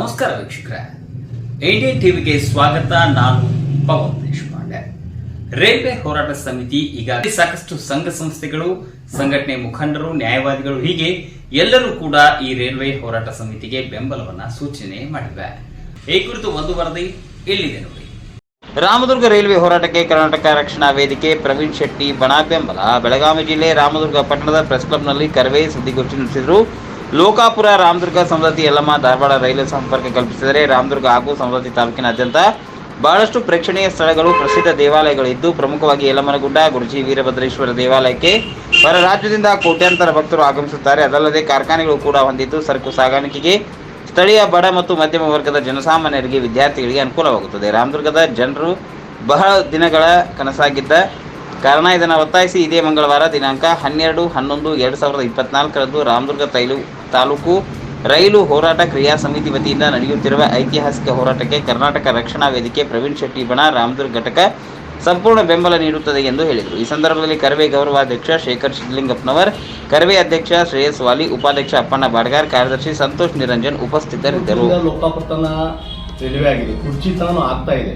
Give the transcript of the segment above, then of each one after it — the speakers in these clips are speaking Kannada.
ನಮಸ್ಕಾರ ವೀಕ್ಷಕರೇ. ಇಂಡಿಯನ್ ಟಿವಿಗೆ ಸ್ವಾಗತ. ನಾನು ಪವನ್ ದೇಶಪಾಂಡೆ. ರೈಲ್ವೆ ಹೋರಾಟ ಸಮಿತಿ ಈಗಾಗಲೇ ಸಾಕಷ್ಟು ಸಂಘ ಸಂಸ್ಥೆಗಳು, ಸಂಘಟನೆ ಮುಖಂಡರು, ನ್ಯಾಯವಾದಿಗಳು ಹೀಗೆ ಎಲ್ಲರೂ ಕೂಡ ಈ ರೈಲ್ವೆ ಹೋರಾಟ ಸಮಿತಿಗೆ ಬೆಂಬಲವನ್ನ ಸೂಚನೆ ಮಾಡಿವೆ. ಈ ಕುರಿತು ಒಂದು ವರದಿ ಇಲ್ಲಿದೆ ನೋಡಿ. ರಾಮದುರ್ಗ ರೈಲ್ವೆ ಹೋರಾಟಕ್ಕೆ ಕರ್ನಾಟಕ ರಕ್ಷಣಾ ವೇದಿಕೆ ಪ್ರವೀಣ್ ಶೆಟ್ಟಿ ಬಣ ಬೆಂಬಲ. ಬೆಳಗಾವಿ ಜಿಲ್ಲೆ ರಾಮದುರ್ಗ ಪಟ್ಟಣದ ಪ್ರೆಸ್ ಕ್ಲಬ್ನಲ್ಲಿ ಕರ್ವೆ ಸುದ್ದಿಗೋಷ್ಠಿ ನಡೆಸಿದರು. ಲೋಕಾಪುರ ರಾಮದುರ್ಗ ಸಂಸತಿ ಯಲ್ಲಮ್ಮ ಧಾರವಾಡ ರೈಲು ಸಂಪರ್ಕ ಕಲ್ಪಿಸಿದರೆ ರಾಮದುರ್ಗ ಹಾಗೂ ಸಂಸತಿ ತಾಲೂಕಿನಾದ್ಯಂತ ಬಹಳಷ್ಟು ಪ್ರೇಕ್ಷಣೀಯ ಸ್ಥಳಗಳು ಪ್ರಸಿದ್ಧ ದೇವಾಲಯಗಳಿದ್ದು ಪ್ರಮುಖವಾಗಿ ಯಲಮನಗುಡ್ಡ ಗುರುಜಿ ವೀರಭದ್ರೇಶ್ವರ ದೇವಾಲಯಕ್ಕೆ ಹೊರ ರಾಜ್ಯದಿಂದ ಕೋಟ್ಯಾಂತರ ಭಕ್ತರು ಆಗಮಿಸುತ್ತಾರೆ. ಅದಲ್ಲದೆ ಕಾರ್ಖಾನೆಗಳು ಕೂಡ ಹೊಂದಿದ್ದು, ಸರಕು ಸಾಗಾಣಿಕೆಗೆ ಸ್ಥಳೀಯ ಬಡ ಮತ್ತು ಮಧ್ಯಮ ವರ್ಗದ ಜನಸಾಮಾನ್ಯರಿಗೆ ವಿದ್ಯಾರ್ಥಿಗಳಿಗೆ ಅನುಕೂಲವಾಗುತ್ತದೆ. ರಾಮದುರ್ಗದ ಜನರು ಬಹಳ ದಿನಗಳ ಕನಸಾಗಿದ್ದ ಕಾರಣ ಇದನ್ನು ಒತ್ತಾಯಿಸಿ ಇದೇ ಮಂಗಳವಾರ ದಿನಾಂಕ ಹನ್ನೆರಡು, ಹನ್ನೊಂದು, ಎರಡು ಸಾವಿರದ ಇಪ್ಪತ್ನಾಲ್ಕರಂದು ರಾಮದುರ್ಗ ತೈಲು ತಾಲೂಕು ರೈಲು ಹೋರಾಟ ಕ್ರಿಯಾ ಸಮಿತಿ ವತಿಯಿಂದ ನಡೆಯುತ್ತಿರುವ ಐತಿಹಾಸಿಕ ಹೋರಾಟಕ್ಕೆ ಕರ್ನಾಟಕ ರಕ್ಷಣಾ ವೇದಿಕೆ ಪ್ರವೀಣ್ ಶೆಟ್ಟಿ ಬಣ ರಾಮದುರ್ಗ ಘಟಕ ಸಂಪೂರ್ಣ ಬೆಂಬಲ ನೀಡುತ್ತದೆ ಎಂದು ಹೇಳಿದರು. ಈ ಸಂದರ್ಭದಲ್ಲಿ ಕರವೇ ಗೌರವಾಧ್ಯಕ್ಷ ಶೇಖರ್ ಶಿಡ್ಲಿಂಗಪ್ಪನವರ್, ಕರವೇ ಅಧ್ಯಕ್ಷ ಶ್ರೇಯಸ್ ವಾಲಿ, ಉಪಾಧ್ಯಕ್ಷ ಅಪ್ಪಣ್ಣ ಬಾಡ್ಗಾರ್, ಕಾರ್ಯದರ್ಶಿ ಸಂತೋಷ್ ನಿರಂಜನ್ ಉಪಸ್ಥಿತರಿದ್ದರು. ರೈಲ್ವೆ ಆಗಿದೆ. ಕುರ್ಚಿತನ ಆಗ್ತಾ ಇದೆ.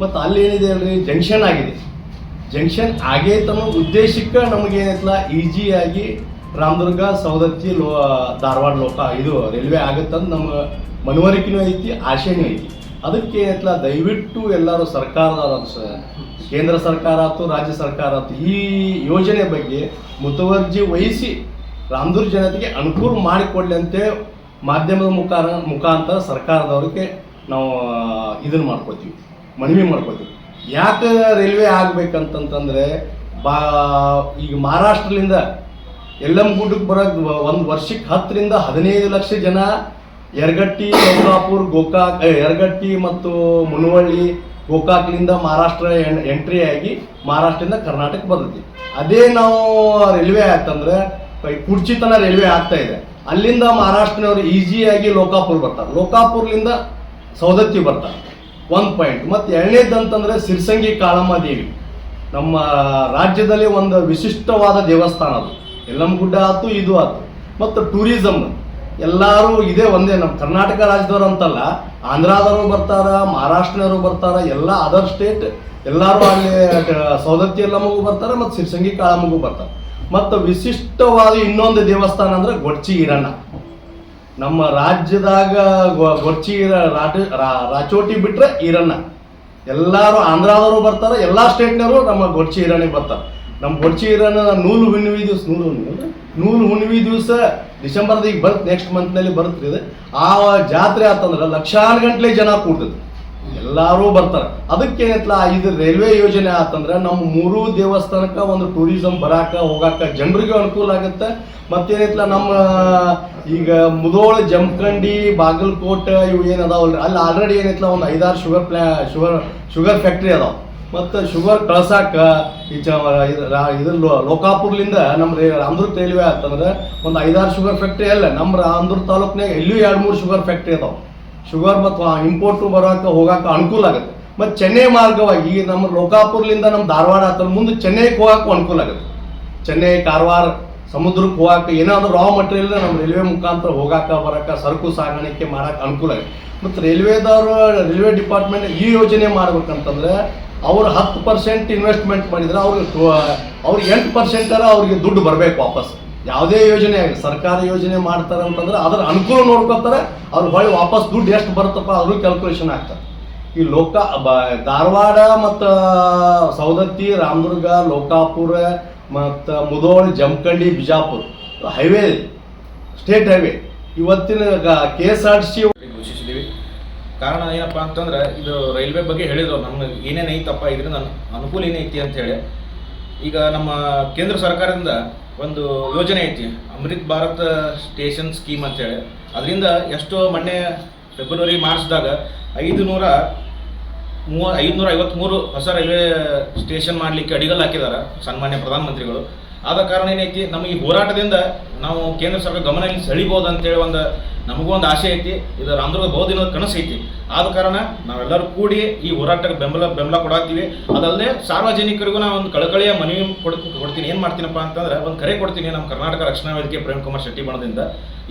ಮತ್ತು ಅಲ್ಲಿ ಏನಿದೆ ಜಂಕ್ಷನ್ ಆಗಿದೆ. ಜಂಕ್ಷನ್ ಆಗೈತನ್ನೋ ಉದ್ದೇಶಕ್ಕೆ ನಮಗೆ ಏನೈತಲ್ಲ ಈಜಿಯಾಗಿ ರಾಮದುರ್ಗ ಸೌದತ್ತಿ ಲೋ ಧಾರವಾಡ ಲೋಕ ಇದು ರೈಲ್ವೆ ಆಗುತ್ತಂತ ನಮ್ಮ ಮನವರಿಕೆನೂ ಐತಿ, ಆಶೆನೂ ಐತಿ. ಅದಕ್ಕೆ ಏನೈತಲ್ಲ ದಯವಿಟ್ಟು ಎಲ್ಲರೂ ಸರ್ಕಾರದವರು ಸ- ಕೇಂದ್ರ ಸರ್ಕಾರ ಆಯ್ತು, ರಾಜ್ಯ ಸರ್ಕಾರ ಆಯ್ತು, ಈ ಯೋಜನೆ ಬಗ್ಗೆ ಮುತುವರ್ಜಿ ವಹಿಸಿ ರಾಮದುರ್ಗ ಜನತೆಗೆ ಅನುಕೂಲ ಮಾಡಿಕೊಡ್ಲಿ ಅಂತೆ ಮಾಧ್ಯಮದ ಮುಖಾರ, ಮುಖಾಂತರ ಸರ್ಕಾರದವ್ರಿಗೆ ನಾವು ಇದನ್ನು ಮಾಡ್ಕೋತೀವಿ, ಮನವಿ ಮಾಡ್ಕೋತೀವಿ. ಯಾಕೆ ರೈಲ್ವೆ ಆಗಬೇಕಂತಂತಂದರೆ, ಬಾ, ಈಗ ಮಹಾರಾಷ್ಟ್ರದಿಂದ ಗುಡ್ಡಕ್ಕೆ ಬರೋಕ್ ಒಂದು ವರ್ಷಕ್ಕೆ ಹತ್ತರಿಂದ ಹದಿನೈದು ಲಕ್ಷ ಜನ ಯರಗಟ್ಟಿ ಲೋಕಾಪುರ ಗೋಕಾಕ್ ಯರಗಟ್ಟಿ ಮತ್ತು ಮುನವಳ್ಳಿ, ಗೋಕಾಕ್ಲಿಂದ ಮಹಾರಾಷ್ಟ್ರ ಎಂಟ್ರಿ ಆಗಿ ಮಹಾರಾಷ್ಟ್ರದಿಂದ ಕರ್ನಾಟಕ ಬರ್ತೈತಿ. ಅದೇ ನಾವು ರೈಲ್ವೆ ಆಯ್ತಂದ್ರೆ ಈ ಕುರ್ಚಿತನ ರೈಲ್ವೆ ಆಗ್ತಾ ಇದೆ. ಅಲ್ಲಿಂದ ಮಹಾರಾಷ್ಟ್ರನವರು ಈಸಿಯಾಗಿ ಲೋಕಾಪುರ್ ಬರ್ತಾರೆ. ಲೋಕಾಪುರ್ಲಿಂದ ಸೌದತ್ತಿ ಬರ್ತಾರೆ. ಒಂದು ಪಾಯಿಂಟ್ ಮತ್ತು ಎರಡನೇದಂತಂದ್ರೆ ಸಿರ್ಸಂಗಿ ಕಾಳಮ್ಮ ದೇವಿ. ನಮ್ಮ ರಾಜ್ಯದಲ್ಲಿ ಒಂದು ವಿಶಿಷ್ಟವಾದ ದೇವಸ್ಥಾನ ಅದು. ಯಲ್ಲಮ್ಮಗುಡ್ಡ ಆಯ್ತು ಇದು ಆಯ್ತು ಮತ್ತು ಟೂರಿಸಮ್ ಎಲ್ಲರೂ ಇದೇ ಒಂದೇ. ನಮ್ಮ ಕರ್ನಾಟಕ ರಾಜ್ಯದವ್ರು ಅಂತಲ್ಲ, ಆಂಧ್ರದವರು ಬರ್ತಾರ ಮಹಾರಾಷ್ಟ್ರನವರು ಬರ್ತಾರ, ಎಲ್ಲ ಅದರ್ ಸ್ಟೇಟ್ ಎಲ್ಲರೂ ಅಲ್ಲಿ ಸೌದತ್ತಿ ಮಗು ಬರ್ತಾರೆ, ಮತ್ತು ಶಿರ್ಸಂಗಿ ಕಾಳಮ್ಮಗೂ ಬರ್ತಾರೆ. ಮತ್ತು ವಿಶಿಷ್ಟವಾದ ಇನ್ನೊಂದು ದೇವಸ್ಥಾನ ಅಂದ್ರೆ ಗೊಡ್ಚಿ ಈರಣ್ಣ ನಮ್ಮ ರಾಜ್ಯದಾಗ ಗೊಡ್ಚಿ ರಾಚೋಟಿ ಬಿಟ್ಟರೆ ಈರಣ್ಣ ಎಲ್ಲರೂ ಆಂಧ್ರದವರು ಬರ್ತಾರೆ, ಎಲ್ಲ ಸ್ಟೇಟ್ನವರು ನಮ್ಮ ಗೊಡ್ಚಿ ಈರಣ್ಣಿಗೆ ಬರ್ತಾರೆ. ನಮ್ಮ ಈರಣ್ಣ ನೂಲು ಹುಣ್ಣಿಮೆ ದಿವಸ, ನೂಲು ಹುಣ್ಣಿಮೆ? ನೂಲು ಹುಣ್ಣಿಮೆ ದಿವಸ ಡಿಸೆಂಬರ್ದ ಈಗ ಬರುತ್ತೆ ನೆಕ್ಸ್ಟ್ ಮಂತ್ನಲ್ಲಿ ಇದು. ಆ ಜಾತ್ರೆ ಆತಂದ್ರೆ ಲಕ್ಷಾನು ಗಂಟ್ಲೆ ಜನ ಕೂಡ್ತದೆ. ಎಲ್ಲರೂ ಬರ್ತಾರೆ. ಅದಕ್ಕೆ ಏನೈತಲ್ಲ ಇದು ರೈಲ್ವೆ ಯೋಜನೆ ಆತಂದ್ರೆ ನಮ್ಮ ಮೂರು ದೇವಸ್ಥಾನಕ್ಕೆ ಒಂದು ಟೂರಿಸಂ ಬರಾಕ, ಹೋಗಾಕ ಜನರಿಗೂ ಅನುಕೂಲ ಆಗುತ್ತೆ. ಮತ್ತೇನೈತಲ್ಲ ನಮ್ಮ, ಈಗ ಮುದೋಳ, ಜಮಖಂಡಿ, ಬಾಗಲಕೋಟ ಇವು ಏನದಾವಲ್ರಿ ಅಲ್ಲಿ ಆಲ್ರೆಡಿ ಏನೈತಲ್ಲ ಒಂದು ಐದಾರು ಶುಗರ್ ಪ್ಲಾ ಶುಗರ್ ಶುಗರ್ ಫ್ಯಾಕ್ಟ್ರಿ ಅದಾವ. ಮತ್ತು ಶುಗರ್ ಕಳ್ಸಾಕ ಈ ಚ ಇದ್ರ ಲೋಕಾಪುರ್ಲಿಂದ ನಮ್ಮ ರೇ ರೈಲ್ವೆ ಆತಂದ್ರೆ ಒಂದು ಐದಾರು ಶುಗರ್ ಫ್ಯಾಕ್ಟ್ರಿ ಅಲ್ಲ ನಮ್ಮ ರಾಮದುರ್ಗ ತಾಲೂಕ್ನಾಗ ಎಲ್ಲೂ ಎರಡು ಮೂರು ಶುಗರ್ ಫ್ಯಾಕ್ಟ್ರಿ ಅದಾವ. ಶುಗರ್ ಮತ್ತು ಇಂಪೋರ್ಟು ಬರೋಕೆ, ಹೋಗಾಕ ಅನುಕೂಲ ಆಗುತ್ತೆ. ಮತ್ತು ಚೆನ್ನೈ ಮಾರ್ಗವಾಗಿ ನಮ್ಮ ಲೋಕಾಪುರ್ಲಿಂದ ನಮ್ಮ ಧಾರವಾಡ ಆತ ಮುಂದೆ ಚೆನ್ನೈಗೆ ಹೋಗಾಕ ಅನುಕೂಲ ಆಗುತ್ತೆ. ಚೆನ್ನೈ, ಕಾರವಾರ ಸಮುದ್ರಕ್ಕೆ ಹೋಗಾಕ ಏನಾದರೂ ರಾ ಮಟೀರಿಯಲ್ ನಮ್ಮ ರೈಲ್ವೆ ಮುಖಾಂತರ ಹೋಗಾಕ, ಬರಾಕ, ಸರಕು ಸಾಗಾಣಿಕೆ ಮಾಡಕ್ಕೆ ಅನುಕೂಲ ಆಗುತ್ತೆ. ಮತ್ತು ರೈಲ್ವೆದವರು, ರೈಲ್ವೆ ಡಿಪಾರ್ಟ್ಮೆಂಟ್ ಈ ಯೋಜನೆ ಮಾಡ್ಬೇಕಂತಂದ್ರೆ ಅವ್ರು ಹತ್ತು ಪರ್ಸೆಂಟ್ ಇನ್ವೆಸ್ಟ್ಮೆಂಟ್ ಮಾಡಿದ್ರೆ ಅವ್ರಿಗೆ ಅವ್ರಿಗೆ ಎಂಟು ಪರ್ಸೆಂಟರ ಅವ್ರಿಗೆ ದುಡ್ಡು ಬರಬೇಕು ವಾಪಸ್. ಯಾವುದೇ ಯೋಜನೆ ಆಗಲಿ, ಸರ್ಕಾರ ಯೋಜನೆ ಮಾಡ್ತಾರೆ ಅಂತಂದ್ರೆ ಅದರ ಅನುಕೂಲ ನೋಡ್ಕೊತಾರೆ ಅವ್ರು ಹೊಳ್ಳಿ ವಾಪಸ್ ದುಡ್ಡು ಎಷ್ಟು ಬರುತ್ತಪ್ಪ ಅದ್ರ ಕ್ಯಾಲ್ಕುಲೇಷನ್ ಆಗ್ತಾರೆ ಈ ಲೋಕ ಧಾರವಾಡ ಮತ್ತು ಸೌದತ್ತಿ ರಾಮದುರ್ಗ, ಲೋಕಾಪುರ ಮತ್ತು Mudhol, Jamakhandi, Bijapur highway state highway ಇವತ್ತಿನ K S R T C ಕಾರಣ ಏನಪ್ಪ ಅಂತಂದ್ರೆ, ಇದು ರೈಲ್ವೆ ಬಗ್ಗೆ ಹೇಳಿದ್ರು, ನಮ್ಗೆ ಏನೇನು ಐತಪ್ಪ, ಇದರಿಂದ ಅನು- ಅನುಕೂಲ ಏನೈತಿ ಅಂತ ಹೇಳಿ. ಈಗ ನಮ್ಮ ಕೇಂದ್ರ ಸರ್ಕಾರದಿಂದ ಒಂದು ಯೋಜನೆ ಐತಿ, ಅಮೃತ್ ಭಾರತ್ ಸ್ಟೇಷನ್ ಸ್ಕೀಮ್ ಅಂತೇಳಿ ಅದರಿಂದ ಎಷ್ಟೋ ಮೊನ್ನೆ ಫೆಬ್ರವರಿ, ಮಾರ್ಚ್ದಾಗ ಐದು ನೂರ ಮೂವ, ಐದುನೂರ ಐವತ್ತ್ಮೂರು ಹೊಸ ರೈಲ್ವೆ ಸ್ಟೇಷನ್ ಮಾಡಲಿಕ್ಕೆ ಅಡಿಗಲ್ಲು ಹಾಕಿದ್ದಾರೆ ಸನ್ಮಾನ್ಯ ಪ್ರಧಾನಮಂತ್ರಿಗಳು. ಆದ ಕಾರಣ ಏನೈತಿ ನಮ್ಮ ಈ ಹೋರಾಟದಿಂದ ನಾವು ಕೇಂದ್ರ ಸರ್ಕಾರ ಗಮನ ಸೆಳಿಬೋದು ಅಂತೇಳಿ ಒಂದು ನಮಗೂ ಒಂದು ಆಸೆ ಐತಿ ಇದು ರಾಮದುರ್ಗ ಬಹುದಿನದ ಕನಸು ಐತಿ. ಆದ ಕಾರಣ ನಾವೆಲ್ಲರೂ ಕೂಡಿ ಈ ಹೋರಾಟಕ್ಕೆ ಬೆಂಬಲ ಬೆಂಬಲ ಕೊಡಾತೀವಿ ಅದಲ್ಲದೆ ಸಾರ್ವಜನಿಕರಿಗೂ ನಾವು ಒಂದು ಕಳಕಳಿಯ ಮನವಿ ಕೊಡ್, ಕೊಡ್ತೀನಿ. ಏನು ಮಾಡ್ತೀನಪ್ಪ ಅಂತಂದ್ರೆ, ಒಂದು ಕರೆ ಕೊಡ್ತೀನಿ ನಮ್ಮ ಕರ್ನಾಟಕ ರಕ್ಷಣಾ ವೇದಿಕೆ ಪ್ರೇಮ್ ಕುಮಾರ್ ಶೆಟ್ಟಿ ಬಣದಿಂದ.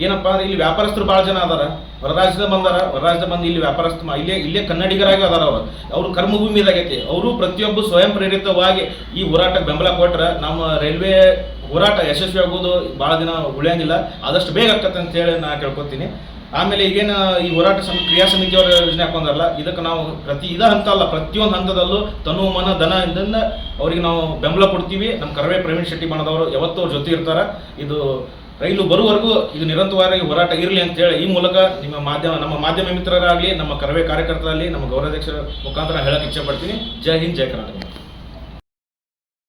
ಏನಪ್ಪ ಅಂದ್ರೆ, ಇಲ್ಲಿ ವ್ಯಾಪಾರಸ್ಥರು ಭಾಳ ಜನ ಅದಾರ. ಹೊರರಾಜ್ಯದ ಬಂದಾರ, ಹೊರರಾಜ್ಯದ ಬಂದು ಇಲ್ಲಿ ವ್ಯಾಪಾರಸ್ಥ ಇಲ್ಲೇ ಇಲ್ಲೇ ಕನ್ನಡಿಗರಾಗಿ ಅದಾರ ಅವರು. ಅವರು ಕರ್ಮಭೂಮಿದಾಗೈತಿ ಅವರು ಪ್ರತಿಯೊಬ್ಬ ಸ್ವಯಂ ಪ್ರೇರಿತವಾಗಿ ಈ ಹೋರಾಟಕ್ಕೆ ಬೆಂಬಲ ಕೊಟ್ರೆ ನಮ್ಮ ರೈಲ್ವೆ ಹೋರಾಟ ಯಶಸ್ವಿ ಆಗೋದು ಭಾಳ ದಿನ ಉಳಿಯಂಗಿಲ್ಲ. ಆದಷ್ಟು ಬೇಗ ಆಗ್ತದೆ ಅಂತ ಹೇಳಿ ನಾನು ಕೇಳ್ಕೊತೀನಿ. ಆಮೇಲೆ ಈಗೇನು ಈ ಹೋರಾಟ ಸಮ, ಕ್ರಿಯಾ ಸಮಿತಿಯವರ ಯೋಜನೆ ಹಾಕೊಂಡಾರಲ್ಲ, ಇದಕ್ಕೆ ನಾವು ಪ್ರತಿ ಇದ ಹಂತ ಅಲ್ಲ, ಪ್ರತಿಯೊಂದು ಹಂತದಲ್ಲೂ ತನು, ಮನ, ಧನ ಇದನ್ನ ಅವರಿಗೆ ನಾವು ಬೆಂಬಲ ಕೊಡ್ತೀವಿ. ನಮ್ಮ ಕರವೇ ಪ್ರವೀಣ್ ಶೆಟ್ಟಿ ಬಣದವರು ಯಾವತ್ತೂ ಅವ್ರ ಜೊತೆ ಇರ್ತಾರೆ. ಇದು ರೈಲು ಬರುವವರೆಗೂ ಇದು ನಿರಂತರವಾಗಿ ಹೋರಾಟ ಇರಲಿ ಅಂತ ಹೇಳಿ ಈ ಮೂಲಕ ನಿಮ್ಮ ಮಾಧ್ಯಮ, ನಮ್ಮ ಮಾಧ್ಯಮ ಮಿತ್ರರಾಗಲಿ, ನಮ್ಮ ಕರವೇ ಕಾರ್ಯಕರ್ತರಾಗಲಿ, ನಮ್ಮ ಗೌರವಾಧ್ಯಕ್ಷರ ಮುಖಾಂತರ ಹೇಳಕ್ಕೆ ಇಚ್ಛೆ ಪಡ್ತೀನಿ. ಜೈ ಹಿಂದ್, ಜೈ ಕರ್ನಾಟಕ.